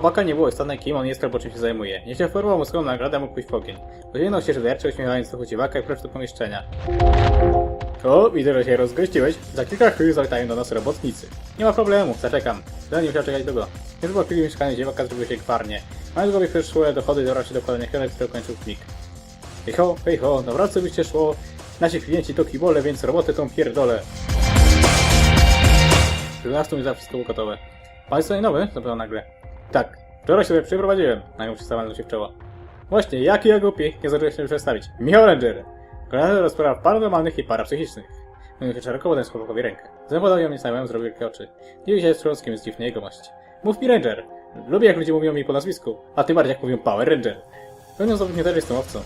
Chłopaka nie było istotne, kim on jest albo czym się zajmuje. Nie się formował mu swoją nagrodę, mógł pójść w ogień. Podzielnął się szyderczo, uśmiechając do chłodziewaka i proszę do pomieszczenia. O, widzę, że się rozgościłeś. Za kilka chwil zawitają do nas robotnicy. Nie ma problemu, zaczekam. Zanim musiał czekać długo. Już po chwili mieszkanie dziewaka zrobiło się gwarnie. Mając głowie przyszłe dochody, dorał się dokładnie chwilę, który kończył klik. Hej ho, hej ho, dobra co byście szło. Nasi klienci to kibole, więc roboty tą pierdolę. 12 już za wszystko było gotowe. Państwo nowy? Zapytał nagle. Tak, wczoraj się tutaj przyprowadziłem. Nagle przystawałem się w czoło. Właśnie, jaki ja głupi, nie zdążyłem się przedstawić. Michał Ranger. Koordynator do spraw paranormalnych i parapsychicznych. Mówił szeroko, potem chłopakowi rękę. Zatem podał ją mnie znajomym, zrobił wielkie oczy. Dziwił się strząskiem z dziwnej jegomości. Mów mi Ranger. Lubię jak ludzie mówią mi po nazwisku, a tym bardziej jak mówią Power Ranger. Pewnie zdobył mnie też jestem owcą.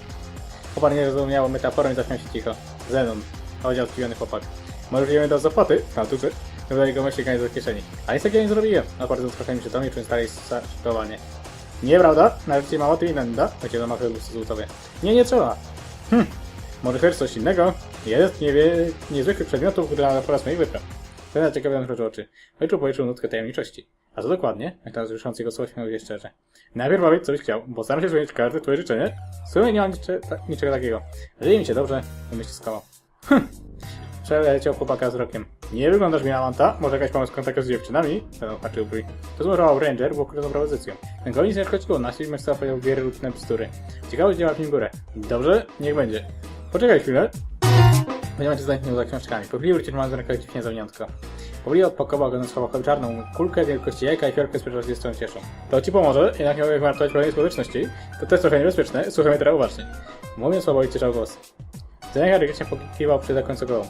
Chłopak nie zrozumiał metaforą i zaśmiał się cicho. Zenon. Powiedział zdziwiony chłopak. Może wziąłem do zapłaty? Naturze. Dodali go myśli koniec do kieszeni. A nic takiego nie zrobiłem. A bardzo mi się to mi czułem dalej szakowanie. Nieprawda? Nawet ci mało ty inenda? Będzie do mafy złotowie. Nie, nie trzeba. Hm. Może chcesz coś innego? Jest nie wie, niezwykłych przedmiotów, które na po raz moich wypraw. Ten ciekawie otworzył oczy. Ojczył powietrzył nutkę tajemniczości. A co dokładnie? Jak teraz słysząc jego słowa się szczerze. Najpierw powiedz, co byś chciał, bo staram się spełnić każde twoje życzenie. W sumie nie mam nicze, ta, niczego takiego. Żyje mi się dobrze, wymyślił skała. Hm. Przeleciał chłopaka wzrokiem. Nie wyglądasz mi na manta, może jakaś pomoc w kontakcie z dziewczynami? Ten patrzył Bri. To zmorował Ranger, był ukrytą propozycją. Ten go nic nie szkodziło, nasi mężczyzna powiedział wiele lutne bzdury. Ciekawe, działa w nim górę. Dobrze, niech będzie. Poczekaj chwilę. Będziemy cię zajmował za książkami. Po chwili wrócił mam z ręką dziwnie zawiniątko. Powoli odpakował go na schowakowi czarną kulkę wielkości jajka i fiorkę z z którą cieszą. To ci pomoże, jednak nie mogę gwarantować pełnej skuteczności. To też trochę niebezpieczne, słuchaj mnie teraz uważnie. Słowo i głos. Zenek rycznie pokiwał przy zakońcu głową.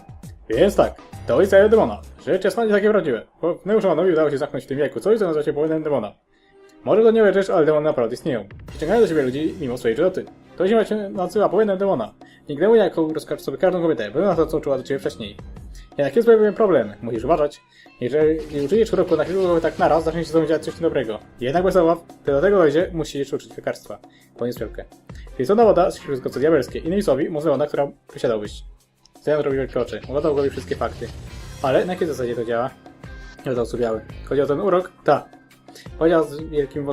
Więc tak, to ojca demona. Rzecz jest nie takie prawdziwe. Bo Neuszanowi udało się zamknąć w tym wieku coś, co nazywa się płonem demona. Może to nie wierzysz, ale demony naprawdę istnieją. Przyciągają do siebie ludzi mimo swojej czystoty. To się nazywa płonem demona. Nigdy mu jako rozkaż sobie każdą kobietę, by na to, co czuła do ciebie wcześniej. Jednak jest pewien problem, musisz uważać. Jeżeli użyjesz uroku na kilku tak naraz, zacznie się z tobą dziać coś niedobrego. Jednak bez obaw, to do tego dojdzie, musisz uczyć lekarstwa. Koniec wielkę. Świecona woda, wszystko co diabelskie. Innymi słowy, może woda, która posiadałbyś. Zen robi wielkie oczy. Głowie wszystkie fakty. Ale na jakiej zasadzie to działa? Dodał biały. Chodzi o ten urok? Tak. Powiedział z wielkim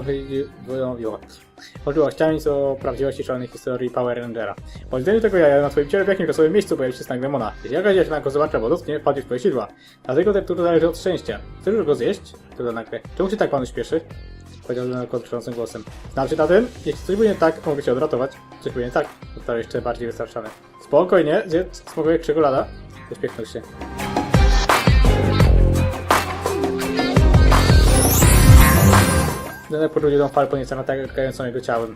wątpliwościami co prawdziwości szalonej historii Power Rangera. Po widzeniu tego jaja na twoim ciele w jakim losowym miejscu pojawi się znak demona. Jeśli jakaś dziewczyna go zobaczy albo dotknie, wpadnie w twoje sidła. Dlatego ten tur zależy od szczęścia. Chcesz już go zjeść? To nagle. Czemu się tak panu śpieszy? Powiedział Leonard krzyczącym głosem. Znaczy na tym, jeśli coś będzie tak, mogę cię odratować. Coś będzie tak, został jeszcze bardziej wystarczony. Spokojnie, zjedz smakowiek czekolada. Uśmiechnął się. Zenek poczuł tą falę ponieca natykającą jego ciałem.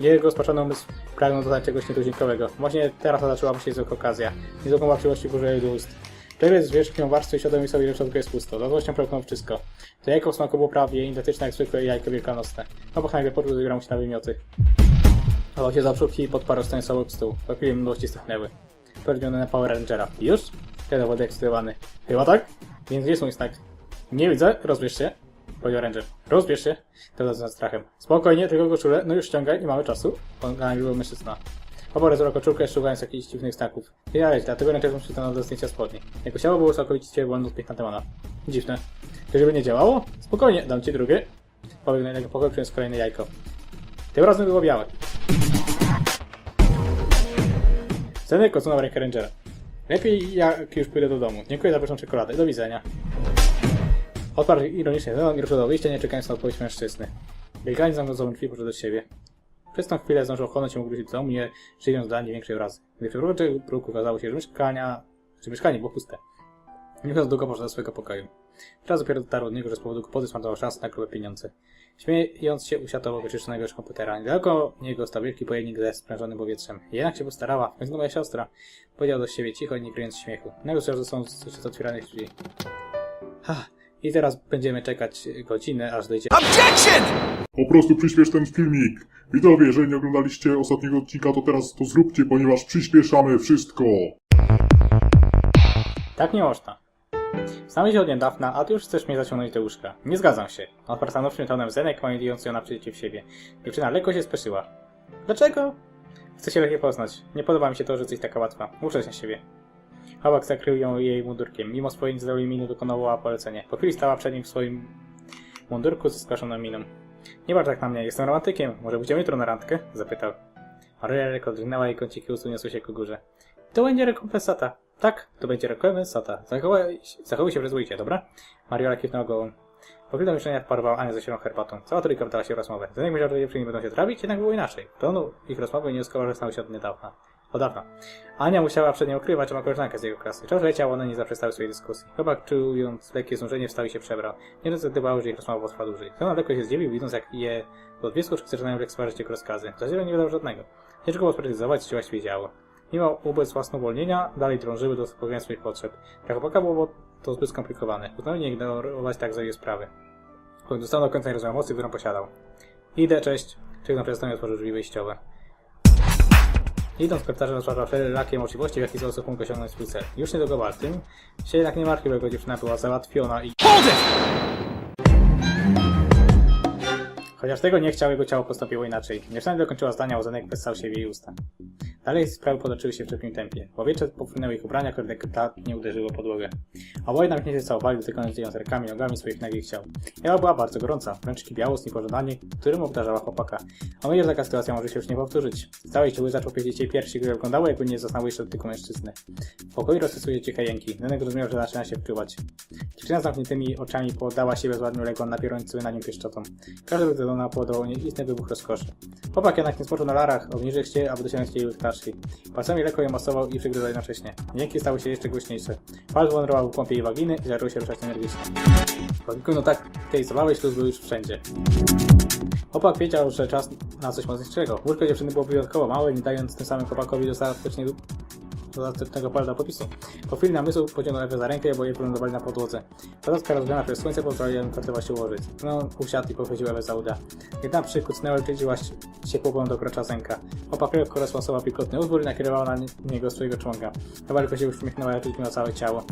Jego spaczony umysł pragnął dodać czegoś nietuzinkowego. Właśnie teraz zaczęła mu się zwykła okazja. Niezwykłą łapczywości burzyła jego ust. Czerwiec z wierzchnią warstwy świadomi sobie, że w środku jest pusto. Z złością przełknął wszystko. To jajko w smaku było prawie identyczne jak zwykłe jajko wielkanocne. Obok nagle poczuł, mu się na wymioty. Chował się za przód i podparł stojący obok stół. Po chwili mdłości stuchnęły. Powiedziony na Power Rangera. Już? Kiedy wody ekscytowany. Chyba tak? Więc gdzie jest mój znak? Nie widzę, rozbierz się. Powiedział Ranger. Rozbierz się. To z strachem. Spokojnie, tylko koszulę. No już ściągaj, nie mamy czasu. On nagle mężczyzna. Oborę zrobił koszulkę, szukając jakichś dziwnych znaków. Wiedziałeś, dlatego Ranger przystanął do zdjęcia spodni. Jego ciało było całkowicie wolno od na demona. Dziwne. Czyżby nie działało? Spokojnie, dam ci drugie. Pobiegł na innego pokoju, przyniósł kolejne jajko. Tym razem było białe. Zenek odsunął rękę Rangera. Lepiej jak już pójdę do domu. Dziękuję za pyszną czekoladę. Do widzenia. Odparł ironicznie Zenon i ruszył do wyjścia, nie czekając na odpowiedź mężczyzny. Bieganie zamknął drzwi poszedł do siebie. Przez tą chwilę zdążył ochłonąć się mógł wrócić do domu, nie żyjąc dla większej urazy. Gdy przewrócił próg, okazało się, że mieszkania, że mieszkanie było puste. Nie mówiąc długo poszedł do swojego pokoju. Teraz dopiero dotarł od niego, że z powodu kłopoty zmarnował szansę na grube pieniądze. Śmiejąc się, usiadł wyczyszczonego już komputera. Niedaleko niego stał wielki pojemnik ze sprężonym powietrzem. Jednak się postarała. W końcu moja siostra. Powiedział do siebie cicho, nie kryjąc śmiechu. Nagle słyszał, że są z otwieranych drzwi. Ha, i teraz będziemy czekać godzinę, aż dojdzie... Objection! Po prostu przyspiesz ten filmik. Widzowie, jeżeli nie oglądaliście ostatniego odcinka, to teraz to zróbcie, ponieważ przyspieszamy wszystko. Tak nie można. Znamy się od niedawna, a ty już chcesz mnie zaciągnąć do łóżka. Nie zgadzam się. Odparł stanowczym tonem Zenek, mając ją naprzeciw siebie. Dziewczyna lekko się speszyła. Dlaczego? Chcę się lepiej poznać. Nie podoba mi się to, że jesteś taka łatwa. Muszę na siebie. Chłopak zakrył ją jej mundurkiem. Mimo swojej niezadowolonej miny dokonała polecenie. Po chwili stała przed nim w swoim mundurku ze skłaszoną miną. Nie patrz tak na mnie, jestem romantykiem. Może pójdziemy jutro na randkę? Zapytał. Maria lekko drgnęła i kąciki ust uniosły się ku górze. To będzie rekompensata. Tak, to będzie rekompensata. Zachowaj, zachowuj się przyzwoicie, dobra? Mariola kiwnęła głową. Po chwili milczenia wparował Ania ze zieloną herbatą. Cała trójka wdała się w rozmowę. Zenek myślał, że dziewczyny będą się trawić, jednak było inaczej. Tonu ich rozmowy nie stały się od niedawna. Od dawna. Ania musiała przed nią ukrywać, że ma koleżankę z jego klasy. Czas leciał, one nie zaprzestały swojej dyskusji. Chłopak, czując lekkie znużenie, wstał i się przebrał. Nie zdecydowało, że ich rozmowa potrwa dłużej. Ona lekko się zdziwił, widząc jak je od dwie skórki zaczynają lekceważyć jego rozkazy. W zasadzie nie wydał żadnego. Ciężko było sprecyzować, się właściwie działo. Mimo wobec własnowolnienia, dalej drążyły do zaspokojenia swoich potrzeb. Dla chłopaka było to zbyt skomplikowane. Uznał nie ignorować tak za jej sprawy. Choć dostał do końca rozmiar mocy, którą posiadał. Idę, cześć. Krzyknął przez otworzył drzwi wyjściowe. Idąc korytarzem rozważał wszelakie możliwości, w jaki sposób mógł osiągnąć swój cel. Już niedługo walcz tym się jednak nie martwił, jego dziewczyna była załatwiona i... Chociaż tego nie chciał, jego ciało postąpiło inaczej. Dziewczyna dokończyła zdania, łazanek wessał się w jej usta. Dalej sprawy potoczyły się w szybkim tempie. Powietrze popłynęły ich ubrania, które delikatnie uderzyło podłogę. Oboje nie się całowali, dotykając jej rękami i nogami swoich nagich ciał. Ewa była bardzo gorąca, wręcz kipiało z niepożądanie, którym obdarzała chłopaka. A myślę, że taka sytuacja może się już nie powtórzyć. Z całej siły zaczął pieścić jej piersi, które wyglądały jakby nie zostały jeszcze dotyku mężczyzny. W pokoju rozsysuje ciche jęki. Nenek rozumiał, że zaczyna się wkrywać. Dziewczyna z zamkniętymi oczami poddała się bezładnie uległa napierającym na nią pieszczotą. Każda wyglądała podawał nieistny wybuch rozkoszy. Chłopak jednak nie spoczął na larach, obniżył się, aby jej ptaszki. Palcami lekko ją masował i przygryzał jednocześnie. Jęki stały się jeszcze głośniejsze. Palc wątrował w kąpie jej waginy i zaczął się ruszać energicznie. Po kilku minutach tej zabawy śluz był już wszędzie. Chłopak wiedział, że czas na coś mocniejszego. Łóżko dziewczyny było wyjątkowo małe, nie dając tym samym chłopakowi dostatecznie dostatecznego pola do popisu. Po chwili namysłu pociągnął Ewę za rękę, bo jej wylądowali na podłodze. Padatka rozgrana przez słońce pozwoliła im kartowa się ułożyć. No, usiadł i pochwycił Ewę za uda. Jedna przykucnęła i wczydziła ciepłą do krocza zęka. Chłopak lekko rozłasował pilkotny uzbór i nakierowała na niego swojego członka. Tylko się uśmiechnęła, jak miała całe ciało.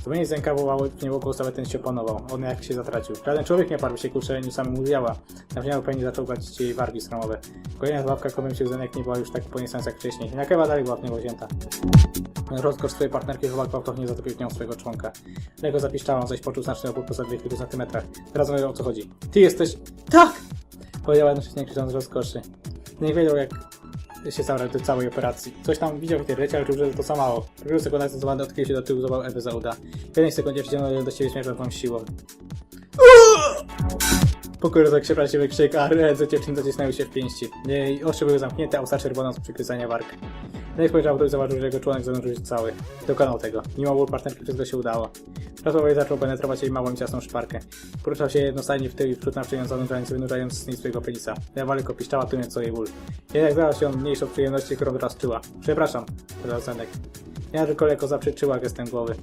Zdumienie zęka wołało w niebo cały ten się opanował. On jak się zatracił. Żaden człowiek nie parł się ku uszczeleniu samemu zjała. Na wniał pewnie zaczął gładzić jej wargi stromowe. Kolejna zabawka kołem się zenek nie była już tak poniesąca jak wcześniej. Jednak Ewa dalej była w niego wzięta. Rozkosz swojej partnerki chłopak gwałtownie zatopił nią swojego członka. Lego zapiszczała, zaś poczuł znaczny opór poza dwie kilku centymetrach. Teraz wiem o co chodzi. Ty jesteś... Tak! Powiedziała jednocześnie krzycząc z rozkoszy. Nie wiedział jak się zabrać do całej operacji. Coś tam widział w internecie, ale czuł, że to za mało. W pierwszych sekundach zdecydowany odkrył się do tyłu, zował Ewę za uda. W jednej sekundzie przyciągnął do siebie śmiertelną siłą. Pokój się prawdziwy krzyk, a ręce dziewczyn zacisnęły się w pięści. Jej oczy były zamknięte, a usta czerwone z przykryzania warg. Nate spojrzał w i zobaczył, że jego członek zanurzył się cały. Dokonał tego. Mimo ból partnerki wszystko się udało. Rozmowy zaczął penetrować jej małą i ciasną szparkę. Poruszał się jednostajnie w tył i przód nawczyniąc, zanurzając, wynurzając z niej swojego penisa. Ewa lekko piszczała, tłumiąc sobie ból. Jednak zdała się on mniejszą przyjemności, którą teraz czuła. Przepraszam, dodał Zenek. Ja tylko lekko zaprzeczyła gestem głowy.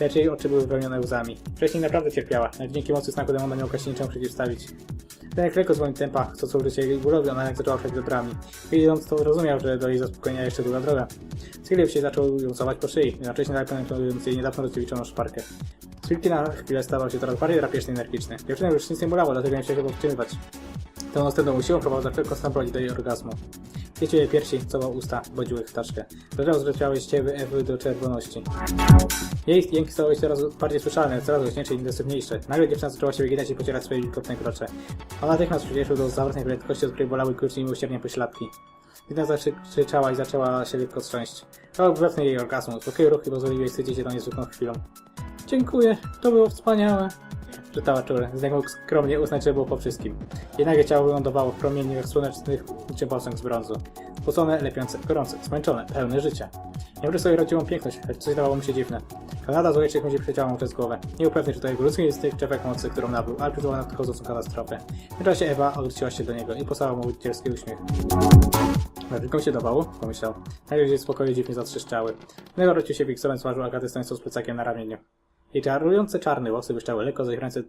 Lecz jej oczy były wypełnione łzami. Wcześniej naprawdę cierpiała, lecz dzięki mocy znaku demona się niczemu przeciwstawić. Zenek lekko zwolnił tempa, chcąc użyć jej ona jak zaczęła przejść biodrami. Widząc to rozumiał, że do jej zaspokojenia jeszcze długa droga. Skylił się zaczął ją całować po szyi, jednocześnie penetrując jej niedawno rozdziewiczoną szparkę. Z chwilki na chwilę stawał się coraz bardziej drapieżny i energiczny. Dziewczyna już nic nie bolało, dlatego nie chciał się powstrzymywać. Tą następną siłą próbował za wszelką prowadzić do jej orgazmu. Chwycił jej piersi, całał usta, bodził ich w taszkę. Leżał zleciały ściewy Ewy do czerwoności. Jej jęki stały się coraz bardziej słyszalne, coraz głośniejsze i intensywniejsze. Nagle dziewczyna zaczęła się wyginać i pocierać swoje wilgotne krocze. Ona natychmiast przyspieszył do zawrotnej prędkości, od której bolały kurczę i miłosiernie pośladki. Widna zakrzyczała i zaczęła się lekko trząść. To wywrotny jej orgazmu. Uspokoił ruch i pozwolił jej sycić się tą niezwykłą chwilą. Dziękuję, to było wspaniałe. Czytała czule. Zdech mógł skromnie uznać, że było po wszystkim. Jednak jej ciało wylądowało w promieniach słonecznych niczym posąg z brązu. Spocone, lepiące, gorące, zmęczone, pełne życia. Nie wrócił sobie rodziłą piękność, choć coś dawało mu się dziwne. Kanada złojeczych przecięła mu przez głowę. Nie był pewny, czy to jego ludzki instynkt, czy efekt mocy, którą nabył, ale przyzwała nadchodzącą katastrofę. W tym czasie Ewa odwróciła się do niego i posłała mu dzielski uśmiech. Tylko się dawało, pomyślał. Nagle gdzieś spokoju dziwnie zatrzeszczały. Nego wrócił się Wiktorem z twarzą Agaty stojącą z plecakiem na ramieniu. Jej czarujące czarne włosy błyszczały lekko, zaś ręce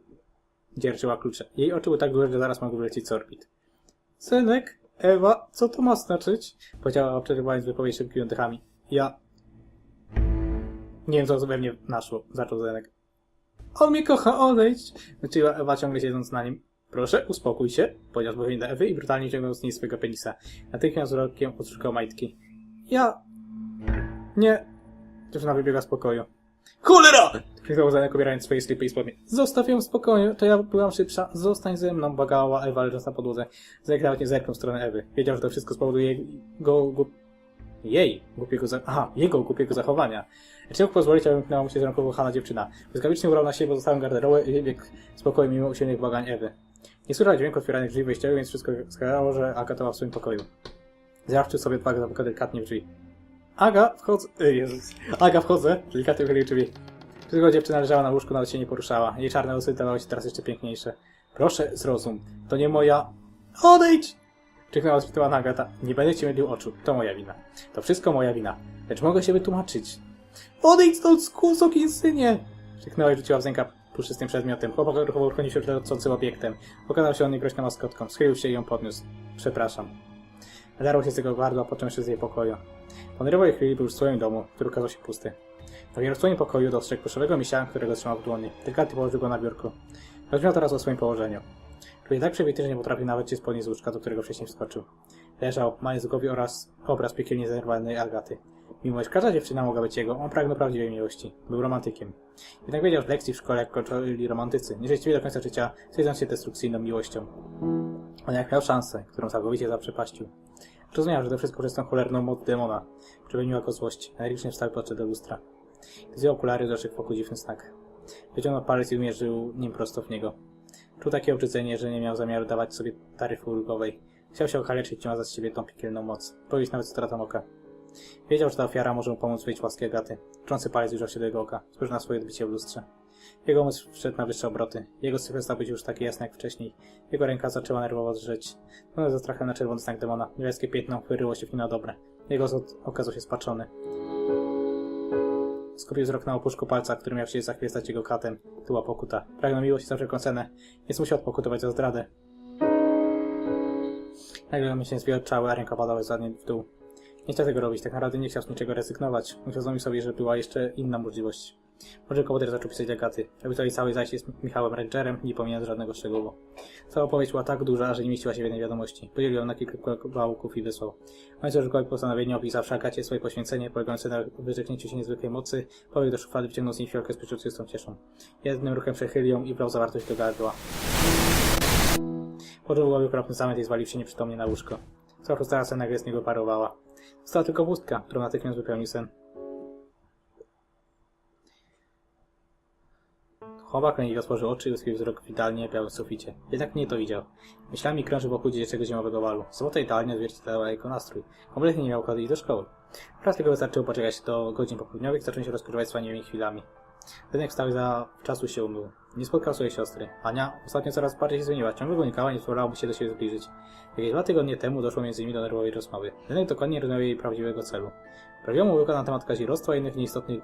dzierżyła klucze. Jej oczy były tak duże, że zaraz mogły wylecieć z orbit. Synek, Ewa, co to ma znaczyć? Powiedziała, przerywając wypowiedź szybkimi oddechami. Ja... Nie wiem, co we mnie naszło, zaczął Zenek. On mnie kocha, odejdź! Znaczyła Ewa ciągle siedząc na nim. Proszę, uspokój się, powiedział z do Ewy i brutalnie ciągnął z niej swojego penisa. Natychmiast wzrokiem odszukał majtki. Ja... Nie... Dziewczyna wybiega z pokoju. Cholera! Kliknął za pobierając swoje slipy i spodnie. Zostaw ją w spokoju, to ja byłam szybsza. Zostań ze mną, błagała Ewa leżąc na podłodze. Zajek nawet nie zerknął w stronę Ewy. Wiedział, że to wszystko spowoduje jego... Gu... jej głupiego za... Aha, jego głupiego zachowania. Czy mógł pozwolić, aby wymknęła mu się z rąk kochana dziewczyna. Błyskawicznie ubrał na siebie pozostałą garderobę i biegł spokojnie mimo usilnych błagań Ewy. Nie słyszał dźwięku otwieranych drzwi wejściowych, więc wszystko wskazało, że Agata w swoim pokoju. Zjawczył sobie odwagę zapukał delikatnie w drzwi. Aga, wchodzę... Ej, Jezus. Aga, wchodzę. Delikatnie wychylił drzwi. Wszystko dziewczyna leżała na łóżku, nawet się nie poruszała. Jej czarne włosy dawały się teraz jeszcze piękniejsze. Proszę, zrozum. To nie moja... Odejdź! Krzyknęła rozpytywana Agata. Nie będę ci mylił oczu. To moja wina. To wszystko moja wina. Lecz mogę się wytłumaczyć. Odejdź stąd, skusoki synie! Krzyknęła i rzuciła w zęka puszystym przedmiotem. Chłopak ruchowo uchronił się przed lecącym obiektem. Pokazał się on niegroźną maskotką. Schylił się i ją podniósł. Przepraszam. Zadarł się z jego gardła, po czym jeszcze z jej pokoju. Po nerwowej chwili był w swoim domu, który okazał się pusty. Dopiero w swoim pokoju dostrzegł pluszowego misia, którego trzymał w dłoni. Delikatnie położył go na biurku. Rozmawiał teraz o swoim położeniu. Czuje tak przebity, że nie potrafi nawet się spodnieść z łóżka, do którego wcześniej wskoczył. Leżał, mając w oraz obraz piekielnie zerwanej Agaty. Mimo iż każda dziewczyna mogła być jego, on pragnął prawdziwej miłości. Był romantykiem. Jednak wiedział, że lekcji w szkole, jak kończyli romantycy, nieszczęśliwie do końca życia, stwierdzą się destrukcyjną miłością. On jak miał szansę, którą całkowicie zaprzepaścił. Rozumiał, że to wszystko przez tą cholerną moc demona. Przemieniła go złość. Energicznie wstał i podszedł do lustra. Gdy zdjął okulary, doszedł w oku dziwny znak. Wyciągnął palec i umierzył nim prosto w niego. Czuł takie obrzydzenie, że nie miał zamiaru dawać sobie taryfy ulgowej. Chciał się okaleczyć ciągnąć z siebie tą piekielną moc. Powiedzieć nawet stratą oka. Wiedział, że ta ofiara może mu pomóc wyjść łaski Agaty. Trzący palec zbliżał się do jego oka. Spojrzał na swoje odbicie w lustrze. Jego umysł wszedł na wyższe obroty. Jego cyfry stały się już takie jasne jak wcześniej. Jego ręka zaczęła nerwowo drżeć. One ze strachem na czerwony znak demona. Niebieskie piętno wyryło się w nim na dobre. Jego wzrok okazał się spaczony. Skupił wzrok na opuszku palca, który miał się za chwilę stać jego katem. Była pokuta. Pragnął miłości za wszelką cenę, więc musiał odpokutować za zdradę. Nagle myślę zwielczały, a ręka padała zadnie w dół. Nie chciał tego robić, tak naprawdę nie chciał z niczego rezygnować. Uświadomił sobie, że była jeszcze inna możliwość. Może komputer zaczął pisać. Jakby to i całej zajście z Michałem Rangerem, nie pomijając żadnego szczegółu. Cała opowieść była tak duża, że nie mieściła się w jednej wiadomości. Podzielił ją na kilka kawałków i wysłał. Ojciec Żukowi postanowienie opisawszy Agacie swoje poświęcenie, polegające na wyrzeknięciu się niezwykłej mocy, pobiegł do szuflady, wyciągnął z niej fiolkę z przeczuczystą cieszą. Jednym ruchem przechylił ją i brał zawartość do gardła. Poczuł głowy okropny zamęt i zwalił się nieprzytomnie na łóżko. Cała frustracja nagle z niego parowała. Została tylko pustka, którą natychmiast wypełnił sen. Chłopak leniwie otworzył oczy i utkwił wzrok w idealnie białym suficie. Jednak nie to widział. Myślami krążył wokół dziecięcego zimowego walu. Sobota idealnie odzwierciedlała jego nastrój. Kompletnie nie miał okazji do szkoły. Raz tylko wystarczyło poczekać do godzin popołudniowych i zacząć się rozkrywać wspaniałymi chwilami. Jednak wstał za czasu się umył. Nie spotkał swojej siostry. Ania ostatnio coraz bardziej się zmieniła. Ciągle go nie pozwalała mu się do siebie zbliżyć. Jakieś dwa tygodnie temu doszło między nimi do nerwowej rozmowy. Zenek dokładnie rozumiał jej prawdziwego celu. Prawiła mu na temat kazirostwa i innych nieistotnych.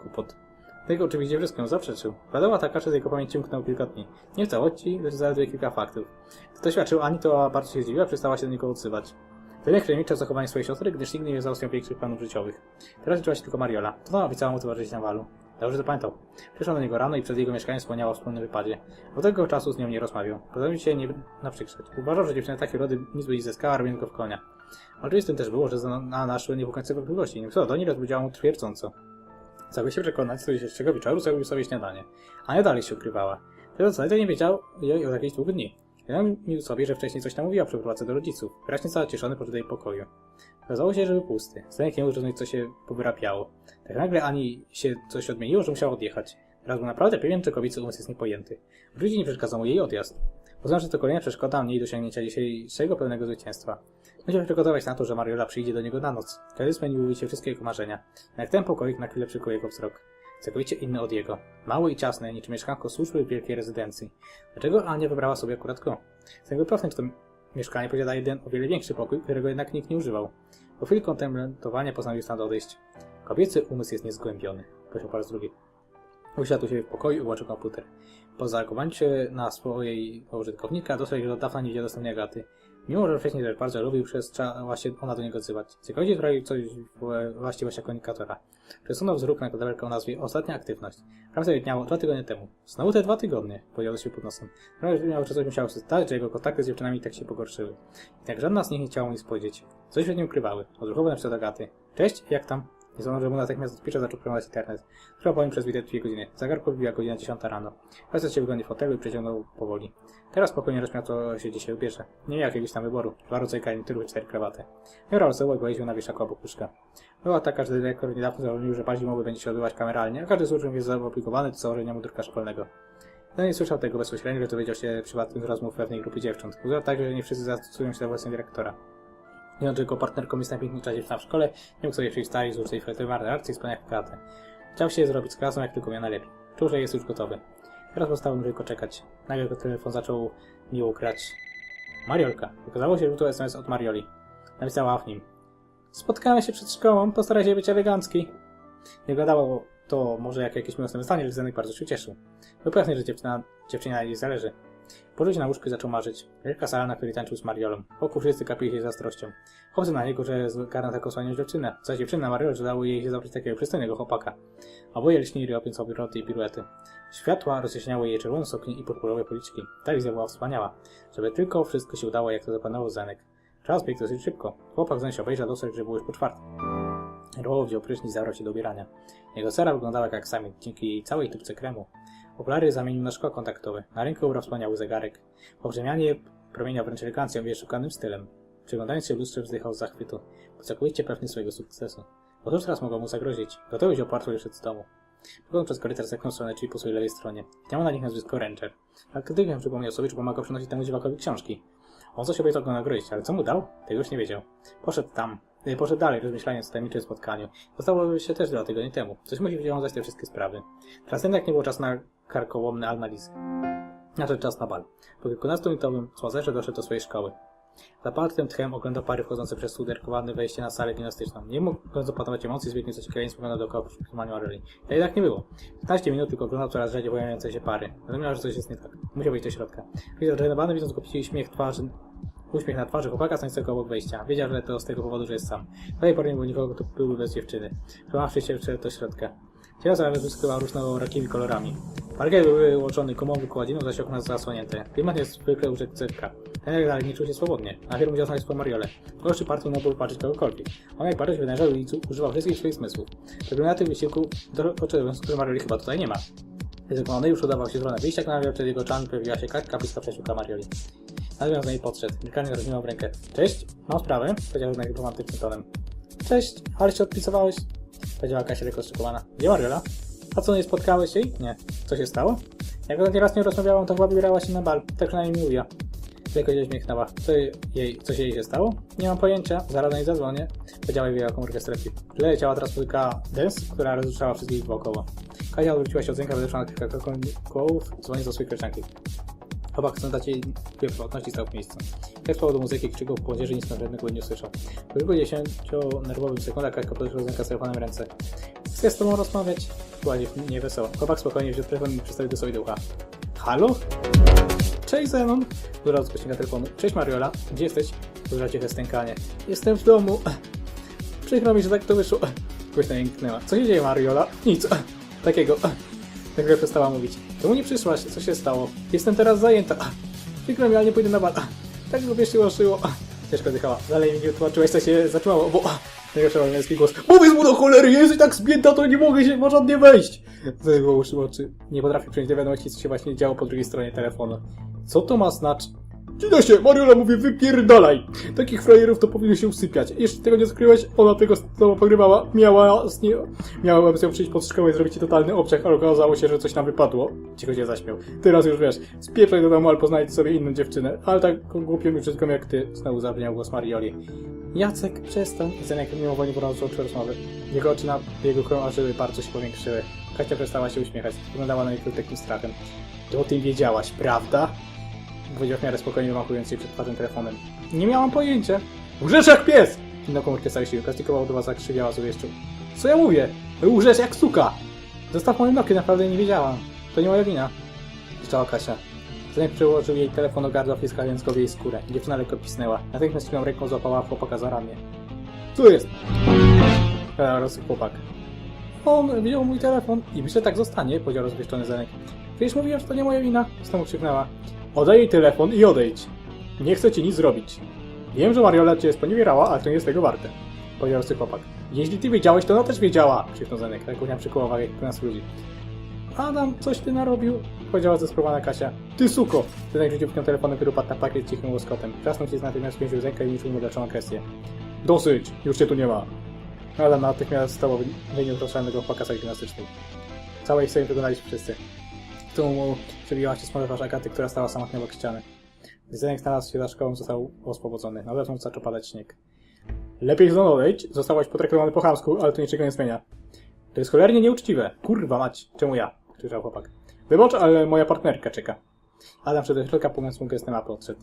Tego oczywiście ją zaprzeczył. Wiadomo taka, że z jego pamięci umknął kilka dni. Nie w całości, lecz zaledwie kilka faktów. Gdy to świadczył, Ani to bardzo się zdziwiła, przestała się do niego odzywać. Tyle kremiczał zachowanie swojej siostry, gdyż nigdy nie załatwiał większych planów życiowych. Teraz liczyła się tylko Mariola. To ona obiecała mu towarzyszyć na walu. Dobrze to pamiętał. Przyszła do niego rano i przed jego mieszkaniem wspomniała o wspólnym wypadzie. Od tego czasu z nią nie rozmawiał. Postanowił się nie naprzykrzeć. Uważał, że dziewczyna takiej rody nic by nie zyskała, robiąc go w konia. Oczywistym też było, że na naszły niepokojące wątpliwości. Nie co, do niej rozbudziła mu twierdząco. Cały się przekonać, co dzisiejszego wieczoru zrobił sobie śniadanie. A nie dalej się ukrywała. Co, to nie wiedział jej od jakichś dwóch dni. Miał sobie, że wcześniej coś tam mówiła przy prowadzce do rodziców. Wyraźnie zacieszony do jej pokoju. Okazało się, że był pusty. Stanek nie mógł zrozumieć, co się powyrapiało. Tak nagle Ani się coś odmieniło, że musiał odjechać. Teraz był naprawdę pewien, że kobiecy umysł jest niepojęty. Oczywiście nie przeszkadzał mu jej odjazd. Poznał, że to kolejna przeszkoda mniej do osiągnięcia dzisiejszego pełnego zwycięstwa. Się przygotować na to, że Mariola przyjdzie do niego na noc. Wtedy spełniłyby się wszystkie jego marzenia. Jak ten pokoik na chwilę przykuł jego wzrok. Całkowicie inny od jego. Mały i ciasny, niczym mieszkanko służby wielkiej rezydencji. Dlaczego Ania wybrała sobie akurat go? Tego pewny, że to mieszkanie posiada jeden o wiele większy pokój, którego jednak nikt nie używał. Po chwili kontemplowania postanowił stąd odejść. Kobiecy umysł jest niezgłębiony, powiedział po raz drugi. Usiadł się w pokoju i ułożył komputer. Po się na swojego użytkownika dostał że od dawna nie widział Agaty. Mimo, że wcześniej też bardzo lubił, przestała się ona do niego odzywać. Ciekawie zrobił coś w właściwościach komunikatora. Przesunął wzrok na tabelkę o nazwie Ostatnia aktywność. Prawda widniało dwa tygodnie temu. Znowu te dwa tygodnie, powiedział się pod nosem. Prawie miał, że coś musiało się stać, że jego kontakty z dziewczynami tak się pogorszyły. Jednak żadna z nich nie chciała mu nic. Coś przed nim ukrywały. Odruchowo na przykład Agaty. Cześć, jak tam? Nie sądzę, że mu natychmiast odpisze zaczął promować internet. Trwał po nim przez widać dwie godziny. Zegarku wbiła godzina 10 rano. Facet się wygodnie w fotelu i przeciągnął powoli. Teraz spokojnie rozmiał, co się dzisiaj ubierze. Nie miał jakiegoś tam wyboru. Dwa rodzaje garnitury, cztery krawaty. Wybrał ze i pojeździł na wieszaku obok łóżka. Była taka, że dyrektor niedawno założył, że październik mowy będzie się odbywać kameralnie, a każdy z uczniów jest zaobligowany do założenia mundurka szkolnego. No nie słyszał tego bezpośrednio, że dowiedział się przypadkiem z rozmów pewnej grupy dziewcząt. Uznał także, że nie wszyscy zastosują się do własnego dyrektora. Nie jego partnerką jest najpiękniejsza dziewczyna w szkole, nie mógł sobie przyjść stali z ucztej Freddy arcy i spełniać kratę. Chciał się zrobić z klasą, jak tylko miał najlepiej. Czuł, że jest już gotowy. Teraz postało tylko czekać. Nagle jego telefon zaczął miło grać. Mariolka. Okazało się, że to SMS od Marioli. Napisała w nim. Spotkamy się przed szkołą, postaraj się być elegancki. Nie gadało to może jak jakieś miłosne wystanie, ale Zenek bardzo się ucieszył. Był że dziewczyna, dziewczyna jej zależy. Położył na łóżku i zaczął marzyć. Wielka sala, na której tańczył z Mariolą. Wokół wszyscy kapili się zazdrością. Chłopcy na niego, że zgarna taką słanią dziewczynę. Zaś dziewczyna Mariol, że dało jej się zabrać takiego przystojnego chłopaka. Oboje lśnili robiąc sobie roty i piruety. Światła rozjaśniały jej czerwoną suknię i purpurowe policzki. Ta wizja była wspaniała. Żeby tylko wszystko się udało, jak to zaplanował Zenek. Czas biegł dosyć szybko. Chłopak zaś obejrzał dostać, że było już po czwartym. Roło wziął prysznic i zabrał się do ubierania. Jego cera wyglądała jak aksamit, dzięki całej tubce kremu. Okulary zamienił na szkło kontaktowe. Na ręku ubrał wspaniały zegarek. Po przemianie promieniał wręcz elegancją i szukanym stylem. Przyglądając się lustrze wzdychał z zachwytu. Był pewny swojego sukcesu. Otóż teraz mogło mu zagrozić. Gotowy portfel i szedł z domu. Poglądał przez korytarz zaknął stronę drzwi po swojej lewej stronie. Miał na nich nazwisko Ranger. Ale gdy przypomniał sobie, że pomagał przynosić temu dziwakowi książki. On coś obiecał go nagrodzić, ale co mu dał? Tego już nie wiedział. Poszedł tam. Y, Poszedł dalej, rozmyślając o tajemniczym spotkaniu. Zostało się też dwa tygodnie temu. Coś musi wywiązać te wszystkie sprawy. Teraz jednak nie było czas na karkołomne analizy. Nadszedł czas na bal. Po kilkunastominutowym spacerze doszedł do swojej szkoły. Zapartym tchem oglądał pary wchodzące przez studerkowane wejście na salę gimnastyczną. Nie mógł zapanować emocji, zbiegnie coś ciekawie spoglądał dookoła po poszukiwaniu Aureli. Ale jednak nie było. 15 minut tylko oglądał coraz rzadziej pojawiające się pary. Rozumiał, że coś jest nie tak. Musiał wejść do środka. Zażenowany widząc go śmiech twarzy, uśmiech na twarzy chłopaka stojącego obok wejścia. Wiedział, że to z tego powodu, że jest sam. Do tej pory nie było nikogo, kto byłby bez dziewczyny. Przełamawszy się wszedł do środka. Ciało zaraz błyskała różnorakimi kolorami. Parkiet był wyłoczony gumową kładziną, zaś okna zasłonięte. Klimat jest zwykle urzekcewka. Ten jednak nie czuł się swobodnie. Najpierw musiał znaleźć swą Mariolę. Goszczy partu mógł patrzeć kogokolwiek. On jak się wynajrzał i używał wszystkich swoich zmysłów. Wygląda na tym wysiłku doszedł do wniosku, że Marioli chyba tutaj nie ma. Zdecydowanie już udawał się w stronę wyjścia, nagle przed jego oczami pojawiła się kartka bliska przyjaciółka Marioli. Nazwiął do niej podszedł. Milkanie rozwinął rękę. Cześć, mam sprawę, powiedział z romantycznym tonem. Cześć, ale się odpisywałeś? Powiedziała Kasia lekko. Gdzie Mariola? A co, nie spotkałeś jej? Nie. Co się stało? Jak ostatni raz nie rozmawiałam, to chyba wybierała się na bal. Tak przynajmniej mówiła. Lekko się uśmiechnęła. Co jej, co się jej się stało? Nie mam pojęcia. Zaraz na niej zadzwonię. Powiedziała wyjęła komórkę tle leciała teraz muzyka dance, która rozruszała wszystkich wokoło. Kasia odwróciła się od zęka, weszła na kilka kołów, dzwoni do swojej koleżanki. Chłopak chcąc dać jej dwie stał w miejscu. Z powodu muzyki krzyków młodzieży nic żadnego nie usłyszał. Po kilku dziesięcionerwowym sekundach Kaśka podeszła z w ręce. Chcę z tobą rozmawiać? Była niewesoła. Chłopak spokojnie wziął telefon i przystawił do sobie do ucha. Halo? Cześć Zenon! Duża z telefonu. Cześć Mariola, gdzie jesteś? Duża ciche stękanie. Jestem w domu. Przykro mi, że tak to wyszło. Głośno jęknęła. Co się dzieje Mariola? Nic. Takiego. Nagle przestała mówić. Czemu nie przyszłaś? Co się stało? Jestem teraz zajęta. Przykro mi, ale nie pójdę na bal. Tak go wiesz, się łoszyło. Ciężko dychała. Dalej mi nie tłumaczyłeś, co się zaczęło, bo... Nagle przełamał męski głos. Powiedz mu do cholery, jesteś tak zbięta, to nie mogę się porządnie wejść. Zajęło uszy oczy. Nie potrafię przyjąć do wiadomości, co się właśnie działo po drugiej stronie telefonu. Co to ma znaczyć? Się, Mariola mówi wypierdalaj! Takich frajerów to powinno się usypiać. Jeszcze tego nie skryłeś, ona tego z tobą pogrywała, miała z nie... Miała nią przyjść pod szkołę i zrobić ci totalny obciach, ale okazało się, że coś nam wypadło. Cicho się zaśmiał. Teraz już wiesz, spieprzaj do domu albo znajdź sobie inną dziewczynę. Ale tak głupią i wszystko jak ty, znowu zabrzmiał głos Marioli. Jacek, przestań. Zenek mimowolnie porozmawiał przy rozmowy. Jego oczy na jego krążyły, bardzo się powiększyły. Kasia przestała się uśmiechać. Wyglądała na niego takim strachem. Ty o tym wiedziałaś, prawda? Powiedział w miarę spokojnie, wymachując się przed twarzą telefonem. Nie miałam pojęcia. Łżesz jak pies! Kinął komórkę siły. Plastikowa do was zakrzywiała z uwieszczu. Co ja mówię? Łżesz jak suka! Zostaw moje noki, naprawdę nie wiedziałam. To nie moja wina. Krzyczała Kasia. Zenek przyłożył jej telefon do gardła, wciskając go w jej skórę. Dziewczyna lekko pisnęła. Natychmiast chwilą ręką złapała chłopaka za ramię. Co jest? Rosy chłopak. On wziął mój telefon i myślę, tak zostanie, powiedział rozwieszczony Zenek. Wiesz, mówiłem, że to nie moja wina. Znowu krzyknęła. Oddaj jej telefon i odejdź. Nie chcę ci nic zrobić. Wiem, że Mariola cię sponiewierała, ale to nie jest tego warte. Powiedział chłopak. Jeśli ty wiedziałeś, to ona też wiedziała! Krzyknął Zenek, tak jak przykuła uwagę nas ludzi. Adam, coś ty narobił? Powiedziała zesprowana Kasia. Ty suko! Zenek rzucił w telefonem, który upadł na pakiet cichym łoskotem. Trzasnął się z natychmiast pięciu Zenka i niczym uleczoną kwestię. Dosyć! Już cię tu nie ma! Adam natychmiast stał wyniósł rozszerzonego pokaza gimnastycznej. Całej historii wyglądaliśmy wszyscy. Przebiła się smoła twarz która stała samotnie obok ściany. Gdy Zenek znalazł się za szkołą, został oswobodzony. Na zewnątrz zaczął padać śnieg. Lepiej znowu odejść, zostałaś potraktowany po chamsku, ale to niczego nie zmienia. To jest cholernie nieuczciwe. Kurwa mać, czemu ja? Krzyczał chłopak. Wybacz, ale moja partnerka czeka. Adam do środka, mówiąc mu gestem mapy odszedł.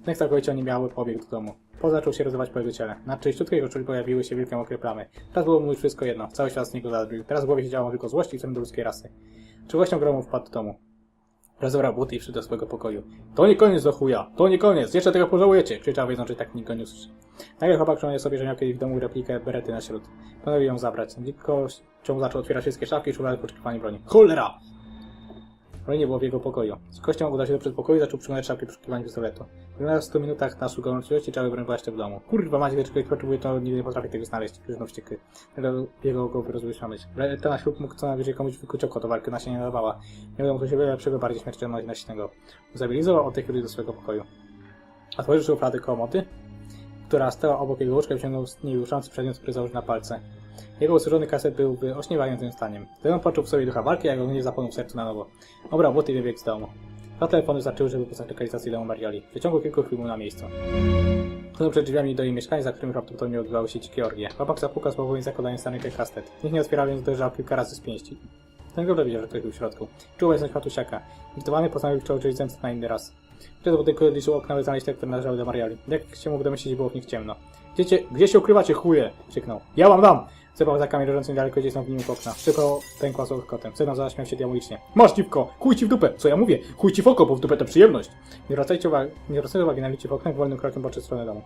Zenek całkowicie nie miały pobiegł do domu. Po zaczął się rozrywać po jego ciele. Na czyściutkiej jego czuli pojawiły się wielkie mokre plamy. Teraz było mu już wszystko jedno. Cały świat z niego zadrwił. Teraz w głowie siedziała tylko złość i do ludzkiej rasy. Czułością gromu wpadł do domu. Rozebrał buty i wszedł do swojego pokoju. To nie koniec do chuja! To nie koniec! Jeszcze tego pożałujecie! Krzyczał, wiedząc, że tak nikt go nie usłyszy. Nagle chłopak przypomniał sobie, że miał kiedyś w domu replikę berety na śród. Postanowił ją zabrać. Tylko czemu zaczął otwierać wszystkie szafki i szukał poszukiwania broni. Cholera! Broni nie było w jego pokoju. Z kością udał się do przedpokoju i zaczął przyglądać szafki poszukiwania pistoletu. W 100 minutach naszł go możliwości trzeba była jeszcze w domu. Kurwa, macie wieczór, jak potrzebuje, to nigdy nie potrafię tego znaleźć. Przyznał wściekły. Ale jego głowy rozbył myśl. To na ślub mógł co najwyżej komuś wykuć oko, na się nie nadawała. Nie wiadomo, co się wiele lepszego, bardziej śmiertelnego i nasilnego. Zabilizował od tej chwili do swojego pokoju. Otworzył szuflady komoty, która stała obok jego łóżka i wyciągnął z niej ruszący przedmiot, który założył na palce. Jego usłużony kaset był w ośniewającym staniem. Wtedy on poczuł w sobie ducha walki, a jego nie zapłonął w sercu na nowo. Obrał buty i wybiegł z domu. Dwa telefony wystarczyły, żeby poznać lokalizację domu Marioli. W przeciągu kilku chwil był na miejscu. Stanął przed drzwiami do jej mieszkania, za którym prawdopodobnie odbywały się dzikie orgie. Chłopak zapukał z powodzeniem zakładania stanych kastet. Nikt nie otwierał, więc uderzał kilka razy z pięści. Ten dobrze wiedział, że ktoś był w środku. Czuł obecność Matusiaka. Irytowany postanowił przełożyć zemstę na inny raz. Przed budynku liczył okna, by znaleźć te, które należały do Marioli. Jak się mógł domyślić, było w nich ciemno. Gdzie, cię, gdzie się ukrywacie, chuje? krzyknął. Ja wam dam! Zerwał za kamień leżący niedaleko, gdzie są w nim okna. Szybko pękła z kotem. Sygnał zaśmiał się diabolicznie. Masz dziwko! Chuj ci w dupę! Co ja mówię? Chuj ci w oko, bo w dupę to przyjemność! Nie zwracajcie uwagi, nie uwagi na liczy w oknach, wolnym krokiem poszedł w stronę domu.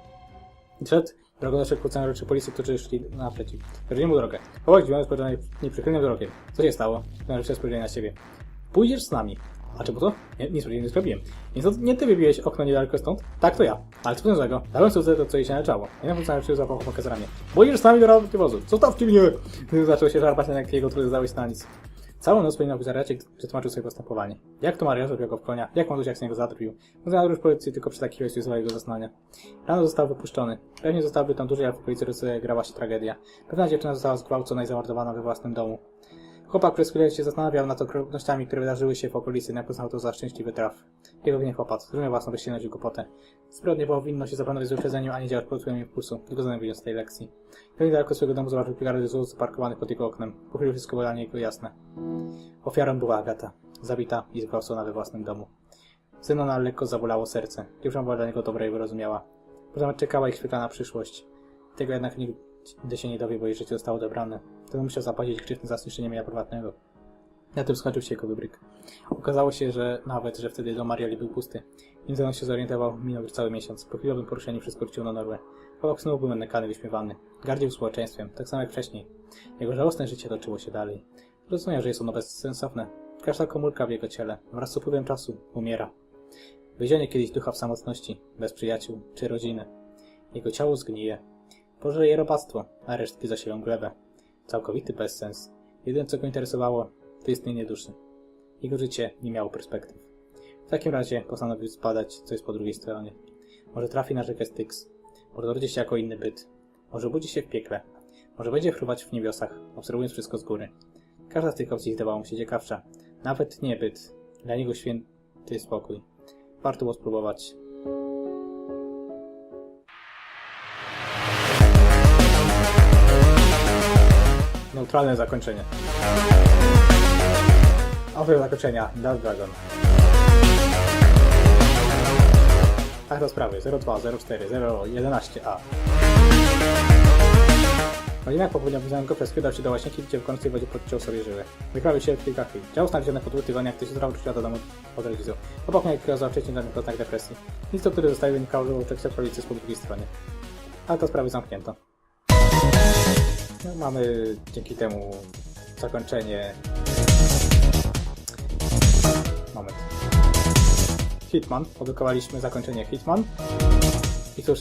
Przed drogą doszedł kłócenia rzeczy policji, którzy szli naprzeciw. Przerwili mu drogę. Chłopak dziwiony spojrzał nieprzychylnym wzrokiem. Co się stało? Nareszcie spojrzeli na siebie. Pójdziesz z nami. A czemu to? Nie, nic nie zrobiłem. Nie, to, nie ty wybiłeś okno niedaleko stąd? Tak, to ja. Ale co złego? Dałem sobie to, co jej się należało. I na funkcjonariusz się za ramię. Pójdziesz z nami do rady wozu. Zostawcie mnie! Zaczął się żarpać, jak jego trudy zdałeś na nic. Całą noc powinien wyzaracie, przetłumaczył sobie postępowanie. Jak to Maria zrobił go w konia? Jak Madusiak z niego zadrwił? Funkcjonariusz policji tylko przytakiwał się z jego zasnania. Rano został wypuszczony. Pewnie zostałby tam dłużej, ale w okolicy rozegrała się tragedia. Pewna dziewczyna została zgwałcona i zamordowana we własnym domu. Chłopak przez chwilę się zastanawiał nad okropnościami, które wydarzyły się w okolicy, jak uznał to za szczęśliwy traf. Jego gniew opadł, zrozumiał własną bezsilność i głupotę. Zbrodnie było winno się zapanować z uprzedzeniem, a nie działać pod wpływem impulsu. Tylko wyniósł z tej lekcji. Jak niedaleko swojego domu zobaczył kilka z zaparkowanych pod jego oknem. Po chwili wszystko dla niego jasne. Ofiarą była Agata, zabita i zgwałcona we własnym domu. Zenona lekko zabolało serce. Dziewczyna była dla niego dobra i wyrozumiała. Potem czekała ich świetlana przyszłość. Tego jednak nigdy się nie dowie, bo jej życie zostało odebrane. Wtedy musiał zapłacić krzywdę za zniszczenie mienia prywatnego. Na tym skończył się jego wybryk. Okazało się, że nawet, że wtedy dom Marioli był pusty. Nim on się zorientował, minął już cały miesiąc. Po chwilowym poruszeniu wszystko wróciło na normę. Chłopak znów był nękany, wyśmiewany. Gardził społeczeństwem, tak samo jak wcześniej. Jego żałosne życie toczyło się dalej. Rozumiał, że jest ono bezsensowne. Każda komórka w jego ciele, wraz z upływem czasu, umiera. Wyzienie kiedyś ducha w samotności, bez przyjaciół czy rodziny. Jego ciało zgnije. Pożeje robactwo, a resztki zasilą glebę. Całkowity bezsens. Jedyne, co go interesowało, to istnienie duszy. Jego życie nie miało perspektyw. W takim razie postanowił zbadać, co jest po drugiej stronie. Może trafi na rzekę Styx. Może rodzi się jako inny byt. Może budzi się w piekle. Może będzie fruwać w niebiosach, obserwując wszystko z góry. Każda z tych opcji zdawała mu się ciekawsza. Nawet nie byt. Dla niego święty spokój. Warto było spróbować. Neutralne zakończenie. Owe zakończenia. Dark Dragon. Tak do sprawy. 02, 04, 011A. Godzinak po południu wyznałem go przez chwilę się do łazienki, gdzie w końcu wodzie podciął sobie żyły. Wykrawił się w kilka chwil. Działo znalezione po dwóch tygodniach, gdy się zdrał do domu pod telewizją. Obok mnie kierował wcześniej żaden znak depresji. Nic, do który zostaje wynikało, z po drugiej stronie. Ale to sprawy zamknięto. No, mamy dzięki temu zakończenie. Moment. Hitman. Produkowaliśmy zakończenie Hitman. I cóż.